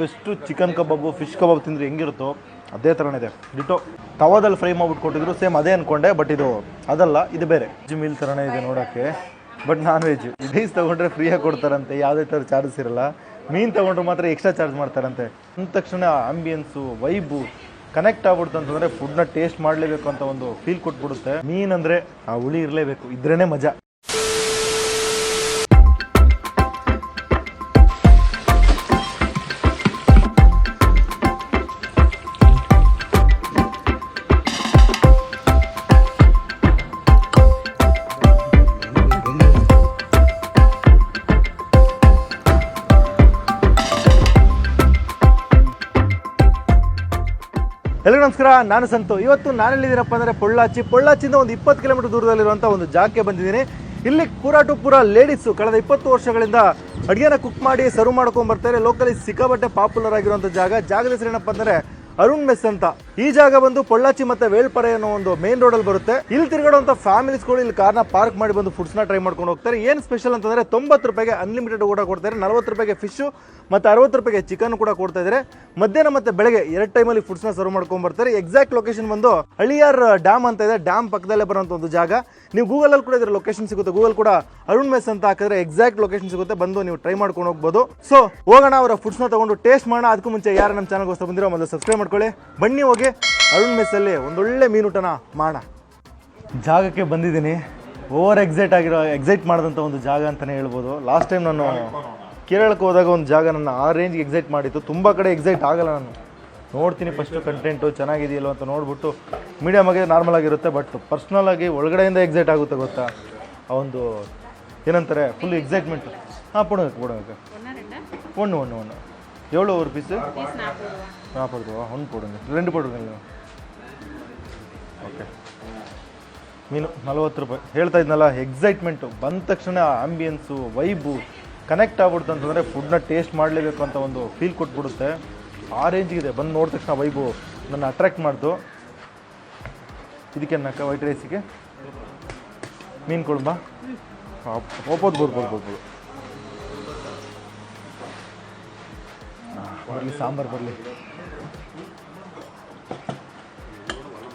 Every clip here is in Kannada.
Best chicken kebab, fish kebab ತಿಂದರೆ ಹೆಂಗಿರುತ್ತೋ ಅದೇ ಥರನೇ ಇದೆ. ಡಿಟೋ, ತವಾದಲ್ಲಿ ಫ್ರೈ ಮಾಡ್ಬಿಟ್ಟು ಕೊಟ್ಟಿದ್ರು ಸೇಮ್ ಅದೇ ಅನ್ಕೊಂಡೆ, ಬಟ್ ಇದು ಅದಲ್ಲ, ಇದು ಬೇರೆ. ವೆಜ್ ಮೀಲ್ ಥರನೇ ಇದೆ ನೋಡೋಕ್ಕೆ, ಬಟ್ ನಾನ್ ವೆಜ್ ರೈಸ್ ತೊಗೊಂಡ್ರೆ ಫ್ರೀಯಾಗಿ ಕೊಡ್ತಾರಂತೆ, ಯಾವುದೇ ಥರ ಚಾರ್ಜಸ್ ಇರಲ್ಲ. ಮೀನು ತೊಗೊಂಡ್ರೆ ಮಾತ್ರ ಎಕ್ಸ್ಟ್ರಾ ಚಾರ್ಜ್ ಮಾಡ್ತಾರಂತೆ. ಅಂದ ತಕ್ಷಣ ಆಂಬಿಯನ್ಸು ವೈಬು ಕನೆಕ್ಟ್ ಆಗ್ಬಿಡ್ತು ಅಂತಂದರೆ ಫುಡ್ನ ಟೇಸ್ಟ್ ಮಾಡಲೇಬೇಕು ಅಂತ ಒಂದು ಫೀಲ್ ಕೊಟ್ಬಿಡುತ್ತೆ. ಮೀನಂದರೆ ಆ ಹುಳಿ ಇರಲೇಬೇಕು ಇದ್ರೇ ಮಜಾ. ಎಲ್ಲರಿಗೂ ನಮಸ್ಕಾರ, ನಾನು ಸಂತು. ಇವತ್ತು ನಾನೆಲ್ಲಿದ್ದೀನಪ್ಪ ಅಂದರೆ ಪೊಳ್ಳಾಚಿ. ಪೊಳ್ಳಾಚಿಯಿಂದ ಒಂದು ಇಪ್ಪತ್ತು ಕಿಲೋಮೀಟರ್ ದೂರದಲ್ಲಿರುವಂಥ ಒಂದು ಜಾಗಕ್ಕೆ ಬಂದಿದ್ದೀನಿ. ಇಲ್ಲಿ ಪೂರ ಟು ಲೇಡೀಸು ಕಳೆದ ಇಪ್ಪತ್ತು ವರ್ಷಗಳಿಂದ ಅಡುಗೆನ ಕುಕ್ ಮಾಡಿ ಸರ್ವ್ ಮಾಡ್ಕೊಂಡು ಬರ್ತಾರೆ. ಲೋಕಲಿ ಸಿಕ್ಕಾಬಟ್ಟೆ ಪಾಪ್ಯುಲರ್ ಆಗಿರುವಂಥ ಜಾಗ. ಜಾಗದ ಹೆಸರು ಏನಪ್ಪ ಅಂದರೆ ಅರುಣ್ ಮೆಸ್ ಅಂತ. ಈ ಜಾಗ ಬಂದು ಪೊಳ್ಳಾಚಿ ಮತ್ತೆ ವೇಳ್ಪರೆ ಅನ್ನೋ ಒಂದು ಮೇನ್ ರೋಡ್ ಅಲ್ಲಿ ಬರುತ್ತೆ. ಇಲ್ಲಿ ತಿರುಗಾಡುವಂತ ಫ್ಯಾಮಿಲಿಸ್ಗಳು ಇಲ್ಲಿ ಕಾರ್ನ ಪಾರ್ಕ್ ಮಾಡಿ ಬಂದು ಫುಡ್ಸ್ನ ಟ್ರೈ ಮಾಡ್ಕೊಂಡು ಹೋಗ್ತಾರೆ. ಏನ್ ಸ್ಪೆಷಲ್ ಅಂತಂದ್ರೆ ತೊಂಬತ್ತು ರೂಪಾಯಿಗೆ ಅನ್ಲಿಮಿಟೆಡ್ ಊಟ ಕೊಡ್ತಾರೆ. ನಲವತ್ತು ರೂಪಾಯಿಗೆ ಫಿಶ್ ಮತ್ತೆ ಅರವತ್ತು ರೂಪಾಯಿಗೆ ಚಿಕನ್ ಕೂಡ ಕೊಡ್ತಾ ಇದ್ದಾರೆ ಮಧ್ಯಾಹ್ನ ಮತ್ತೆ ಬೆಳಗ್ಗೆ ಎರಡು ಟೈಮಲ್ಲಿ ನ ಸರ್ವ್ ಮಾಡ್ಕೊಂಡ್ ಬರ್ತಾರೆ. ಎಕ್ಸಾಕ್ಟ್ ಲೊಕೇಶನ್ ಬಂದು ಹಳಿಯಾರ್ ಡ್ಯಾಮ್ ಅಂತ ಇದೆ. ಡ್ಯಾಮ್ ಪಕ್ಕದಲ್ಲೇ ಬರುವಂತ ಒಂದು ಜಾಗ. ನೀವು ಗೂಗಲ್ ಅಲ್ಲಿ ಕೂಡ ಇದ್ರ ಲೊಕೇಶನ್ ಸಿಗುತ್ತೆ. ಗೂಗಲ್ ಕೂಡ ಅರುಣ್ ಮೆಸ್ ಅಂತ ಹಾಕಿದ್ರೆ ಎಕ್ಸಾಕ್ಟ್ ಲೊಕೇಶನ್ ಸಿಗುತ್ತೆ. ಬಂದು ನೀವು ಟ್ರೈ ಮಾಡ್ಕೊಂಡು ಹೋಗ್ಬೋದು. ಸೊ ಹೋಗೋಣ, ಅವರ ಫುಡ್ಸ್ನ ತಗೊಂಡು ಟೇಸ್ಟ್ ಮಾಡೋಣ. ಅದಕ್ಕೂ ಮುಂಚೆ ಯಾರು ನಮ್ಮ ಚಾನಲ್ಗೋಸ್ಕರ ಬಂದಿರೋ ಮೊದಲು ಸಬ್ಸ್ಕ್ರೈಬ್ ಮಾಡ್ಕೊಳ್ಳಿ. ಬನ್ನಿ ಹೋಗಿ. ಅರುಣ್ ಮೆಸ್ಸಲ್ಲಿ ಒಂದೊಳ್ಳೆ ಮೀನೂಟನ ಮಾಡೋಣ ಜಾಗಕ್ಕೆ ಬಂದಿದ್ದೀನಿ. ಓವರ್ ಎಕ್ಸೈಟ್ ಆಗಿರೋ ಎಕ್ಸೈಟ್ ಮಾಡಿದಂಥ ಒಂದು ಜಾಗ ಅಂತಲೇ ಹೇಳ್ಬೋದು. ಲಾಸ್ಟ್ ಟೈಮ್ ನಾನು ಕೇರಳಕ್ಕೆ ಹೋದಾಗ ಒಂದು ಜಾಗ ನನ್ನ ಆ ರೇಂಜ್ಗೆ ಎಕ್ಸೈಟ್ ಮಾಡಿತ್ತು. ತುಂಬ ಕಡೆ ಎಕ್ಸೈಟ್ ಆಗಲ್ಲ ನಾನು. ನೋಡ್ತೀನಿ ಫಸ್ಟು ಕಂಟೆಂಟು ಚೆನ್ನಾಗಿದೆಯಲ್ಲೋ ಅಂತ ನೋಡ್ಬಿಟ್ಟು ಆಗಿ ನಾರ್ಮಲ್ ಆಗಿರುತ್ತೆ ಬಟ್ ಪರ್ಸ್ನಲ್ ಆಗಿ ಒಳಗಡೆಯಿಂದ ಎಕ್ಸೈಟ್ ಆಗುತ್ತೆ ಗೊತ್ತಾ? ಆ ಒಂದು ಏನಂತಾರೆ ಫುಲ್ ಎಕ್ಸೈಟ್ಮೆಂಟ್ ಹಾಂ ಕೊಡೋಕೆ ಒಂದು ಒಣ್ಣು ಒಣ್ಣು ಏಳು ಅವ್ರ ಪೀಸು நாற்பது ரூபா ஒன்று போடுங்க ரெண்டு போடுங்க ಓಕೆ ಮೀನು ನಲವತ್ತು ರೂಪಾಯಿ ಹೇಳ್ತಾ ಇದ್ನಲ್ಲ ಎಕ್ಸೈಟ್ಮೆಂಟು ಬಂದ ತಕ್ಷಣ ಆಂಬಿಯನ್ಸು ವೈಬು ಕನೆಕ್ಟ್ ಆಗ್ಬಿಡ್ತು ಅಂತಂದರೆ ಫುಡ್ನ ಟೇಸ್ಟ್ ಮಾಡಲೇಬೇಕು ಅಂತ ಒಂದು ಫೀಲ್ ಕೊಟ್ಬಿಡುತ್ತೆ ಆ ರೇಂಜಿಗಿದೆ ಬಂದು ನೋಡಿದ ತಕ್ಷಣ ವೈಬು ನನ್ನ ಅಟ್ರಾಕ್ಟ್ ಮಾಡ್ತು ಇದಕ್ಕೆ ಅನ್ನಕ್ಕ ವೈಟ್ ರೈಸಿಗೆ ಮೀನು ಕೊಡುಂಬ ಒಪ್ಪೋದು ಬೋದು ಬೋದು ಬೋದು ಬರಲಿ ಸಾಂಬಾರು ಬರಲಿ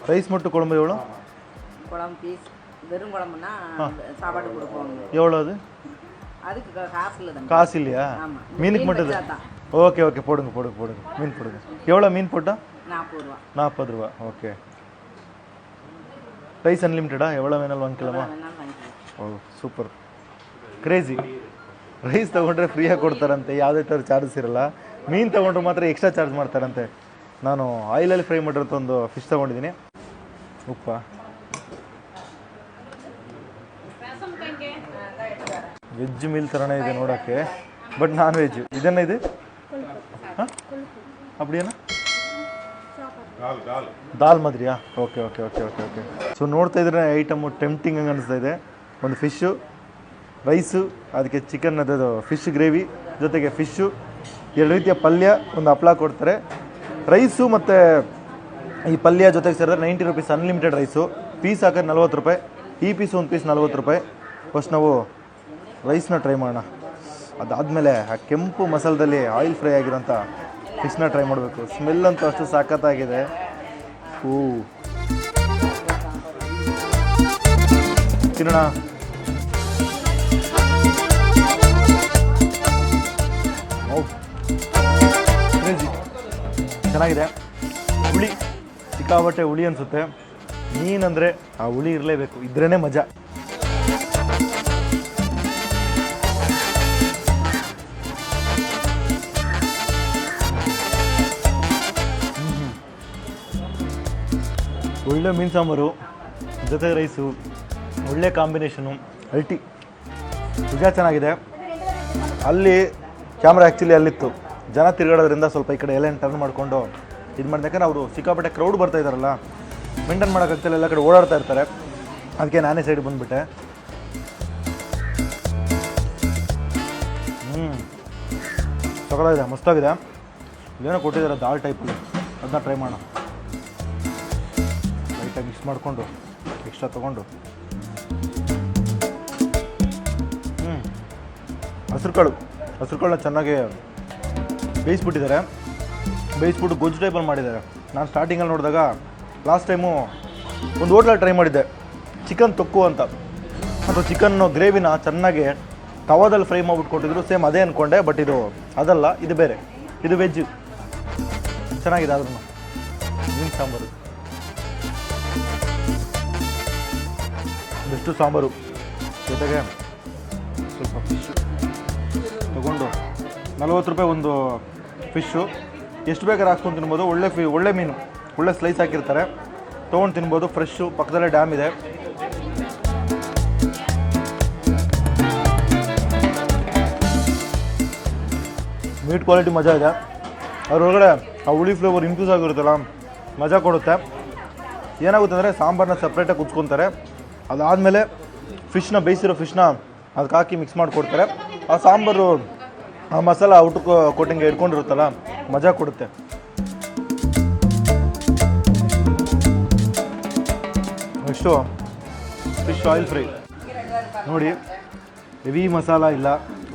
ரைஸ் மட்டும் குழம்பு எவ்வளோ குழம்பு பீஸ் வெறும் குழம்புனா சாப்பாடு கொடுப்போம் எவ்வளோ அது அதுக்கு கா- காசு இல்லை தம்பி காசு இல்லையா ஆமா. மீனுக்கு மீன் மட்டும் வச்சாதான். ஓகே ஓகே போடுங்க போடுங்க போடுங்க மீன் போடுங்க எவ்வளோ மீன் போட்டால் நாற்பது ரூபா நாற்பது ரூபா ஓகே ரைஸ் அன்லிமிட்டடா எவ்வளோ வேணாலும் வாங்கிக்கலாமா வேணாலும் வாங்கிக்கலாம் ಓ ಸೂಪರ್ ಕ್ರೇಜಿ ರೈಸ್ ತೊಗೊಂಡ್ರೆ ಫ್ರೀಯಾಗಿ ಕೊಡ್ತಾರಂತೆ ಯಾವುದೇ ಥರ ಚಾರ್ಜಸ್ ಇರಲ್ಲ ಮೀನು ತೊಗೊಂಡ್ರೆ ಮಾತ್ರ ಎಕ್ಸ್ಟ್ರಾ ಚಾರ್ಜ್ ಮಾಡ್ತಾರಂತೆ ನಾನು ಆಯಿಲಲ್ಲಿ ಫ್ರೈ ಮಾಡಿರೋಂಥ ಒಂದು ಫಿಶ್ ತೊಗೊಂಡಿದ್ದೀನಿ Opa. ವೆಜ್ ಮೀಲ್ ತರನೇ ಇದೆ ನೋಡಕ್ಕೆ ಬಟ್ ನಾನ್ ವೆಜ್ ಇದನ್ನ ಇದೆ ಅಪ್ಪಡಿಯೇನಾ ದಾಲ್ ಮದ್ರಿಯಾ? Okay okay okay okay okay so ನೋಡ್ತಾ ಇದ್ರೆ ಐಟಮು ಟೆಂಪ್ಟಿಂಗ್ ಹಂಗೆ ಅನಿಸ್ತಾ ಇದೆ. ಒಂದು ಫಿಶ್ಶು ರೈಸು ಅದಕ್ಕೆ ಚಿಕನ್ ಅದು ಫಿಶ್ ಗ್ರೇವಿ ಜೊತೆಗೆ ಫಿಶ್ಶು ಎರಡು ರೀತಿಯ ಪಲ್ಯ ಒಂದು ಹಪ್ಳ ಕೊಡ್ತಾರೆ. ರೈಸು ಮತ್ತು ಈ ಪಲ್ಯ ಜೊತೆಗೆ ಸೇರಿದ್ರೆ ninety rupees unlimited rice piece ಹಾಕಿದ್ರೆ ನಲ್ವತ್ತು ರೂಪಾಯಿ. ಈ ಪೀಸ್ ಒಂದು ಪೀಸ್ ನಲ್ವತ್ತು ರೂಪಾಯಿ. ಫಸ್ಟ್ ನಾವು ರೈಸ್ನ ಟ್ರೈ ಮಾಡೋಣ. ಅದಾದಮೇಲೆ ಆ ಕೆಂಪು ಮಸಾಲದಲ್ಲಿ ಆಯಿಲ್ ಫ್ರೈ ಆಗಿರೋಂಥ ಫಿಶ್ನ ಟ್ರೈ ಮಾಡಬೇಕು. ಸ್ಮೆಲ್ ಅಂತೂ ಅಷ್ಟು ಸಾಕತ್ತಾಗಿದೆ. ಹೂ. ತಿನ್ನೋಣ. ಚೆನ್ನಾಗಿದೆ. ಹುಳಿ. ಸಿಕ್ಕಾಬಟ್ಟೆ ಹುಳಿ ಅನಿಸುತ್ತೆ. ಮೀನಂದರೆ ಆ ಹುಳಿ ಇರಲೇಬೇಕು. ಇದ್ರೇ ಮಜಾ. ಒಳ್ಳೆ ಮೀನು ಸಾಂಬಾರು ಜೊತೆ ರೈಸು, ಒಳ್ಳೆ ಕಾಂಬಿನೇಷನು, ಅಲ್ಟಿ. ನಿಜ ಚೆನ್ನಾಗಿದೆ. ಅಲ್ಲಿ ಕ್ಯಾಮ್ರಾ ಆ್ಯಕ್ಚುಲಿ ಅಲ್ಲಿತ್ತು. ಜನ ತಿರುಗಾಡೋದ್ರಿಂದ ಸ್ವಲ್ಪ ಈ ಕಡೆ ಎಲ್ಲೇನು ಟರ್ನ್ ಮಾಡಿಕೊಂಡು ಇದು ಮಾಡಿದ ಯಾಕಂದ್ರೆ ಅವರು ಸಿಕ್ಕಾಪಟ್ಟೆ ಕ್ರೌಡ್ ಬರ್ತಾ ಇದ್ದಾರಲ್ಲ ಮೇಂಟೈನ್ ಮಾಡೋಕ್ಕಾಗ್ತಿಲ್ಲ ಎಲ್ಲ ಕಡೆ ಓಡಾಡ್ತಾ ಇರ್ತಾರೆ. ಅದಕ್ಕೆ ನಾನೇ ಸೈಡ್ ಬಂದುಬಿಟ್ಟೆ. ಹ್ಞೂ ತಗೊಳ್ಳೋದಿದೆ ಮಸ್ತಾಗಿದೆ. ಇದೇನೋ ಕೊಟ್ಟಿದ್ದಾರೆ ದಾಲ್ ಟೈಪ್ ಅದನ್ನ ಟ್ರೈ ಮಾಡೋಣ. ಲೈಟಾಗಿ ಮಿಕ್ಸ್ ಮಾಡಿಕೊಂಡು ಎಕ್ಸ್ಟ್ರಾ ತೊಗೊಂಡು. ಹ್ಞೂ ಹಸ್ರು ಕಾಳು. ಹಸ್ರು ಕಾಳನ್ನ ಚೆನ್ನಾಗಿ ಬೇಯಿಸ್ಬಿಟ್ಟಿದ್ದಾರೆ. ಬೇಯಿಸ್ಬಿಟ್ಟು ಗೊಜ್ಜು ಟೈಪಲ್ಲಿ ಮಾಡಿದ್ದಾರೆ. ನಾನು ಸ್ಟಾರ್ಟಿಂಗಲ್ಲಿ ನೋಡಿದಾಗ ಲಾಸ್ಟ್ ಟೈಮು ಒಂದು ಹೋಟ್ಲಲ್ಲಿ ಟ್ರೈ ಮಾಡಿದ್ದೆ. ಚಿಕನ್ ತೊಕ್ಕು ಅಂತ. ಅಥವಾ ಚಿಕನ್ನು ಗ್ರೇವಿನ ಚೆನ್ನಾಗಿ ತವಾದಲ್ಲಿ ಫ್ರೈ ಮಾಡ್ಬಿಟ್ಟು ಕೊಟ್ಟಿದ್ರು. ಸೇಮ್ ಅದೇ ಅಂದ್ಕೊಂಡೆ ಬಟ್ ಇದು ಅದಲ್ಲ, ಇದು ಬೇರೆ. ಇದು ವೆಜ್ ಚೆನ್ನಾಗಿದೆ ಅದನ್ನು ಮೀನು ಸಾಂಬಾರು? ಬೆಸ್ಟು ಸಾಂಬಾರು. ಜೊತೆಗೆ ಸ್ವಲ್ಪ ಫಿಶ್ ತಗೊಂಡು ನಲ್ವತ್ತು ರೂಪಾಯಿ ಒಂದು ಫಿಶ್ಶು ಎಷ್ಟು ಬೇಕಾದ್ರೆ ಹಾಕ್ಕೊಂಡು ತಿನ್ಬೋದು. ಒಳ್ಳೆ ಫಿ ಒಳ್ಳೆ ಮೀನು, ಒಳ್ಳೆ ಸ್ಲೈಸ್ ಹಾಕಿರ್ತಾರೆ. ತೊಗೊಂಡು ತಿನ್ಬೋದು. ಫ್ರೆಶ್ಶು ಪಕ್ಕದಲ್ಲೇ ಡ್ಯಾಮ್ ಇದೆ. ಮೀಟ್ ಕ್ವಾಲಿಟಿ ಮಜಾ ಇದೆ. ಅದ್ರೊಳಗಡೆ ಆ ಹುಳಿ ಫ್ಲೇವರ್ ಇಂಪ್ಯೂಸ್ ಆಗಿರುತ್ತಲ್ಲ, ಮಜಾ ಕೊಡುತ್ತೆ. ಏನಾಗುತ್ತೆ ಅಂದರೆ ಸಾಂಬಾರನ್ನ ಸಪ್ರೇಟಾಗಿ ಕುಚ್ಕೊತಾರೆ ಅದಾದಮೇಲೆ ಫಿಶ್ನ ಬೇಯಿಸಿರೋ ಫಿಶ್ನ ಅದಕ್ಕೆ ಹಾಕಿ ಮಿಕ್ಸ್ ಮಾಡಿಕೊಡ್ತಾರೆ. ಆ ಸಾಂಬಾರು, ಆ ಮಸಾಲ ಊಟಕ್ಕೆ ಕೊಟ್ಟಿಂಗೆ ಇಟ್ಕೊಂಡಿರುತ್ತಲ್ಲ ಮಜಾ ಕೊಡುತ್ತೆ. ನೆಕ್ಸ್ಟು ಫಿಶ್ ಆಯಿಲ್ ಫ್ರೈ ನೋಡಿ ಹೆವಿ ಮಸಾಲ ಇಲ್ಲ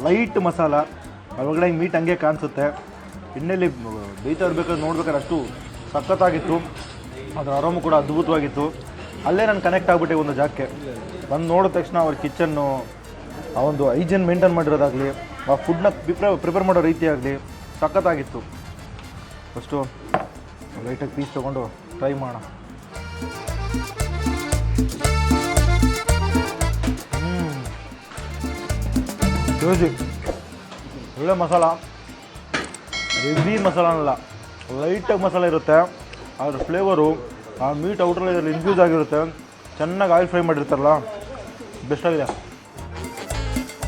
ಲೈಟ್ ಮಸಾಲ. ಒಳಗಡೆ ಮೀಟ್ ಹಂಗೆ ಕಾಣಿಸುತ್ತೆ. ಎಣ್ಣೆಯಲ್ಲಿ ಬೇಯ್ತಾ ಇರಬೇಕಾದ್ರೆ ನೋಡ್ಬೇಕಾದ್ರೆ ಅಷ್ಟು ಸಖತ್ತಾಗಿತ್ತು. ಅದರ ಆರಾಮು ಕೂಡ ಅದ್ಭುತವಾಗಿತ್ತು. ಅಲ್ಲೇ ನಾನು ಕನೆಕ್ಟ್ ಆಗಿಬಿಟ್ಟೆ ಒಂದು ಜಾಗಕ್ಕೆ. ಬಂದು ನೋಡಿದ ತಕ್ಷಣ ಅವ್ರ ಕಿಚನ್ನು ಆ ಒಂದು ಹೈಜೀನ್ ಮೇಂಟೈನ್ ಮಾಡಿರೋದಾಗಲಿ, ಆ ಫುಡ್ನ ಪ್ರಿಪೇರ್ ಪ್ರಿಪೇರ್ ಮಾಡೋ ರೀತಿ ಆಗಲಿ ಸಖತ್ತಾಗಿತ್ತು. ಫಸ್ಟು ಲೈಟಾಗಿ ಪೀಸ್ ತೊಗೊಂಡು ಟ್ರೈ ಮಾಡೋಣ. ರೋಜಿ ಒಳ್ಳೆ ಮಸಾಲ. ಹೆವಿ ಮಸಾಲ ಅನ್ನಲ್ಲ ಲೈಟಾಗಿ ಮಸಾಲ ಇರುತ್ತೆ. ಅದ್ರ ಫ್ಲೇವರು ಆ ಮೀಟ್ ಔಟ್ರಲ್ಲಿ ಇದರಲ್ಲಿ ಇನ್ಫ್ಯೂಸ್ ಆಗಿರುತ್ತೆ. ಚೆನ್ನಾಗಿ ಆಯಿಲ್ ಫ್ರೈ ಮಾಡಿರ್ತಾರಲ್ಲ ಬೆಸ್ಟ್ ಆಗಿದೆ.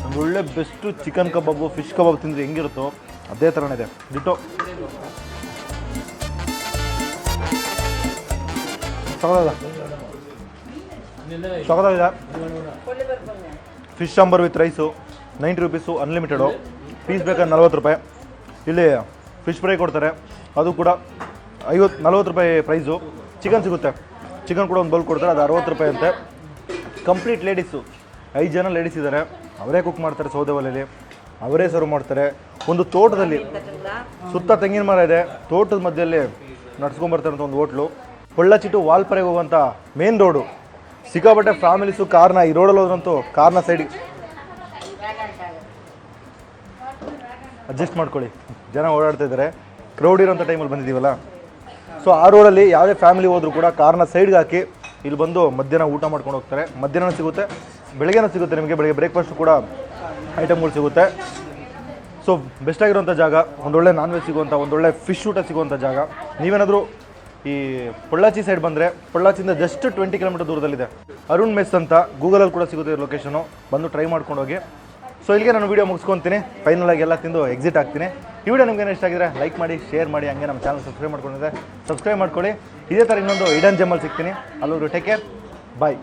ಒಂದು ಒಳ್ಳೆ best chicken kebab fish kebab ತಿಂದರೆ ಹೆಂಗಿರುತ್ತೋ ಅದೇ ಥರನೇ ಇದೆ. ಡಿಟೋ ಸಗದಾಗಿದೆ ಸಗದಾಗಿದೆ fish sambar with rice, ninety rupees unlimited piece ಬೇಕಾದ್ರೆ ನಲ್ವತ್ತು ರೂಪಾಯಿ. ಇಲ್ಲಿ ಫಿಶ್ ಫ್ರೈ ಕೊಡ್ತಾರೆ. ಅದು ಕೂಡ ಐವತ್ತು ನಲ್ವತ್ತು ರೂಪಾಯಿ ಪ್ರೈಸು ಚಿಕನ್ ಸಿಗುತ್ತೆ. ಚಿಕನ್ ಕೂಡ ಒಂದು ಬೌಲ್ ಕೊಡ್ತಾರೆ. ಅದು ಅರವತ್ತು ರೂಪಾಯಿ ಅಂತೆ. ಕಂಪ್ಲೀಟ್ ಲೇಡೀಸು ಐದು ಜನ ಲೇಡೀಸ್ ಇದ್ದಾರೆ. ಅವರೇ ಕುಕ್ ಮಾಡ್ತಾರೆ ಸೌದೆ ಒಲೆಯಲ್ಲಿ ಅವರೇ ಸರ್ವ್ ಮಾಡ್ತಾರೆ. ಒಂದು ತೋಟದಲ್ಲಿ ಸುತ್ತ ತೆಂಗಿನ ಮರ ಇದೆ. ತೋಟದ ಮಧ್ಯದಲ್ಲಿ ನಡ್ಸ್ಕೊಂಬರ್ತಾರಂಥ ಒಂದು ಹೋಟ್ಲು ಪೊಳ್ಳಚಿಟ್ಟು ವಾಲ್ಪರೆಗೆ ಹೋಗುವಂಥ ಮೇನ್ ರೋಡು ಸಿಕ್ಕಾಪಟ್ಟೆ ಫ್ಯಾಮಿಲೀಸು ಕಾರ್ನ ಈ ರೋಡಲ್ಲಿ ಹೋದ್ರಂತೂ ಕಾರ್ನ ಸೈಡಿಗೆ ಅಡ್ಜಸ್ಟ್ ಮಾಡ್ಕೊಳ್ಳಿ. ಜನ ಓಡಾಡ್ತಾ ಇದ್ದಾರೆ. ಕ್ರೌಡ್ ಇರೋಂಥ ಟೈಮಲ್ಲಿ ಬಂದಿದ್ದೀವಲ್ಲ? ಸೊ ಆ ರೋಡಲ್ಲಿ ಯಾವುದೇ ಫ್ಯಾಮಿಲಿ ಹೋದರೂ ಕೂಡ ಕಾರ್ನ ಸೈಡ್ಗೆ ಹಾಕಿ ಇಲ್ಲಿ ಬಂದು ಮಧ್ಯಾಹ್ನ ಊಟ ಮಾಡ್ಕೊಂಡು ಹೋಗ್ತಾರೆ. ಮಧ್ಯಾಹ್ನ ಸಿಗುತ್ತೆ. ಬೆಳಗ್ಗೆನೂ ಸಿಗುತ್ತೆ ನಿಮಗೆ. ಬೆಳಗ್ಗೆ ಬ್ರೇಕ್ಫಾಸ್ಟ್ ಕೂಡ ಐಟಮ್ಗಳು ಸಿಗುತ್ತೆ. ಸೊ ಬೆಸ್ಟ್ ಆಗಿರುವಂಥ ಜಾಗ, ಒಂದೊಳ್ಳೆ ನಾನ್ ವೆಜ್ ಸಿಗುವಂಥ ಒಂದೊಳ್ಳೆ ಫಿಶ್ ಊಟ ಸಿಗುವಂಥ ಜಾಗ. ನೀವೇನಾದರೂ ಈ ಪೊಳ್ಳಾಚಿ ಸೈಡ್ ಬಂದರೆ, ಪೊಳ್ಳಾಚಿಯಿಂದ ಜಸ್ಟ್ ಟ್ವೆಂಟಿ ಕಿಲೋಮೀಟರ್ ದೂರದಲ್ಲಿದೆ. ಅರುಣ್ ಮೆಸ್ ಅಂತ ಗೂಗಲಲ್ಲಿ ಕೂಡ ಸಿಗುತ್ತೆ ಲೊಕೇಶನು ಬಂದು ಟ್ರೈ ಮಾಡ್ಕೊಂಡು ಹೋಗಿ. ಸೊ ಇಲ್ಲಿಗೆ ನಾನು ವೀಡಿಯೋ ಮುಗಿಸ್ಕೊತೀನಿ. ಫೈನಲ್ ಆಗಿ ಎಲ್ಲ ತಿಂದು ಎಕ್ಸಿಟ್ ಆಗ್ತೀನಿ. ಈ ವಿಡಿಯೋ ನಿಮ್ಗೆ ಇಷ್ಟ ಆಗಿದ್ರೆ ಲೈಕ್ ಮಾಡಿ ಶೇರ್ ಮಾಡಿ, ಹಂಗೆ ನಮ್ಮ ಚಾನಲ್ ಸಬ್ಸ್ಕ್ರೈಬ್ ಮಾಡ್ಕೊಂಡಿದೆ ಸಬ್ಸ್ಕ್ರೈಬ್ ಮಾಡ್ಕೊಳ್ಳಿ. ಇದೇ ಥರ ಇನ್ನೊಂದು ಇಡನ್ ಜಮ್ಮಲ್ಲಿ ಸಿಗ್ತೀನಿ. ಅಲ್ಲೂ ಟೇಕ್ ಕೇರ್ ಬಾಯ್